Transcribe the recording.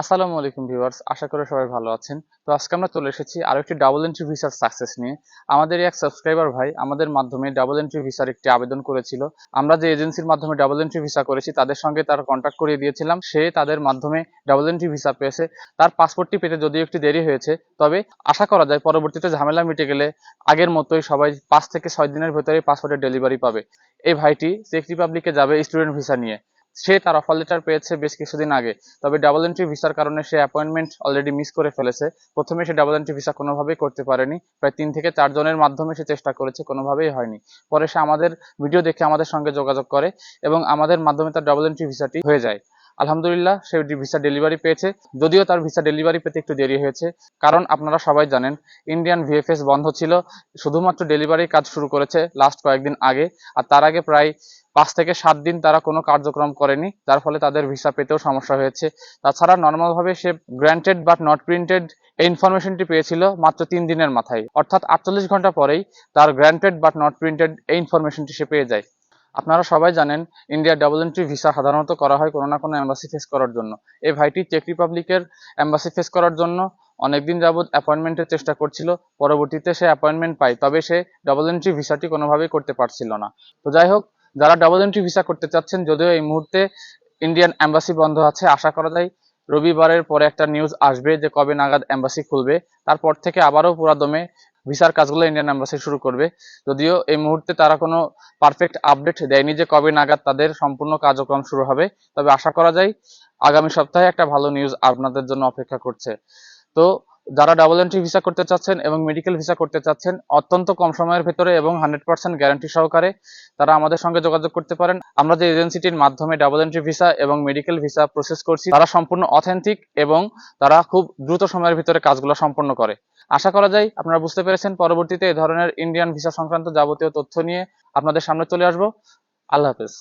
আসসালামু আলাইকুম ভিউয়ার্স, আশা করি সবাই ভালো আছেন। তো আজকে আমরা চলে এসেছি আরও একটি ডাবল এন্ট্রি ভিসার সাকসেস নিয়ে। আমাদের এক সাবস্ক্রাইবার ভাই আমাদের মাধ্যমে ডাবল এন্ট্রি ভিসার একটি আবেদন করেছিল। আমরা যে এজেন্সির মাধ্যমে ডাবল এন্ট্রি ভিসা করেছি, তাদের সঙ্গে তার কন্ট্যাক্ট করিয়ে দিয়েছিলাম। সে তাদের মাধ্যমে ডাবল এন্ট্রি ভিসা পেয়েছে। তার পাসপোর্টটি পেতে যদিও একটু দেরি হয়েছে, তবে আশা করা যায় পরবর্তীতে ঝামেলা মিটে গেলে আগের মতোই সবাই পাঁচ থেকে ছয় দিনের ভেতরে পাসপোর্টের ডেলিভারি পাবে। এই ভাইটি চেক রিপাবলিকে যাবে স্টুডেন্ট ভিসা নিয়ে। সে তার অফার লেটার পেয়েছে বেশ কিছুদিন আগে। তবে ডাবল এন্ট্রি ভিসার কারণে সে অ্যাপয়েন্টমেন্ট অলরেডি মিস করে ফেলেছে। প্রথমে সে ডাবল এন্ট্রি ভিসা কোনোভাবেই করতে পারেনি। প্রায় তিন থেকে চারজনের মাধ্যমে সে চেষ্টা করেছে, কোনোভাবেই হয়নি। পরে সে আমাদের ভিডিও দেখে আমাদের সঙ্গে যোগাযোগ করে এবং আমাদের মাধ্যমে তার ডাবল এন্ট্রি ভিসাটি হয়ে যায়। আলহামদুলিল্লাহ, সে ভিসা ডেলিভারি পেয়েছে। যদিও তার ভিসা ডেলিভারি পেতে একটু দেরি হয়েছে, কারণ আপনারা সবাই জানেন ইন্ডিয়ান ভিএফএস বন্ধ ছিল। শুধুমাত্র ডেলিভারি কাজ শুরু করেছে লাস্ট কয়েকদিন আগে, আর তার আগে প্রায় পাঁচ থেকে সাত দিন তারা কোনো কার্যক্রম করেনি, যার ফলে তাদের ভিসা পেতেও সমস্যা হয়েছে। তাছাড়া নর্মালভাবে সে গ্র্যান্টেড বাট নট প্রিন্টেড এই ইনফরমেশনটি পেয়েছিল মাত্র তিন দিনের মাথায়। অর্থাৎ আটচল্লিশ ঘণ্টা পরেই তার গ্র্যান্টেড বাট নট প্রিন্টেড এই ইনফরমেশনটি সে পেয়ে যায়। আপনারা সবাই জানেন ইন্ডিয়ার ডাবল এন্ট্রি ভিসা সাধারণত করা হয় কোনো না কোনো অ্যাম্বাসি ফেস করার জন্য। এই ভাইটি চেক রিপাবলিকের অ্যাম্বাসি ফেস করার জন্য অনেকদিন যাবৎ অ্যাপয়েন্টমেন্টের চেষ্টা করছিল, পরবর্তীতে সে অ্যাপয়েন্টমেন্ট পায়, তবে সে ডাবল এন্ট্রি ভিসাটি কোনোভাবেই করতে পারছিল না। তো যাই হোক, যারা ডাবল এন্ট্রি ভিসা করতে চাচ্ছেন, যদিও এই মুহূর্তে ইন্ডিয়ান অ্যাম্বাসি বন্ধ আছে, আশা করা যায় রবিবারের পরে একটা নিউজ আসবে যে কবে নাগাদ অ্যাম্বাসি খুলবে। তারপর থেকে আবারও পুরা দমে ভিসার কাজগুলো ইন্ডিয়ান অ্যাম্বাসি শুরু করবে। যদিও এই মুহূর্তে তারা কোনো পারফেক্ট আপডেট দেয়নি যে কবে নাগাদ তাদের সম্পূর্ণ কার্যক্রম শুরু হবে। তবে আশা করা যায় আগামী সপ্তাহে একটা ভালো নিউজ আপনাদের জন্য অপেক্ষা করছে। তো যারা ডাবল এন্ট্রি ভিসা করতে চাচ্ছেন এবং মেডিকেল ভিসা করতে চাচ্ছেন, অত্যন্ত কম সময়ের ভেতরে এবং হান্ড্রেড পার্সেন্ট গ্যারান্টি সহকারে তারা আমাদের সঙ্গে যোগাযোগ করতে পারেন। আমরা যে এজেন্সিটির মাধ্যমে ডাবল এন্ট্রি ভিসা এবং মেডিকেল ভিসা প্রসেস করছি, তারা সম্পূর্ণ অথেন্টিক এবং তারা খুব দ্রুত সময়ের ভিতরে কাজগুলো সম্পন্ন করে। আশা করা যায় আপনারা বুঝতে পেরেছেন, পরবর্তীতে এই ধরনের ইন্ডিয়ান ভিসা সংক্রান্ত যাবতীয় তথ্য নিয়ে আপনাদের সামনে চলে আসব। আল্লাহ হাফেজ।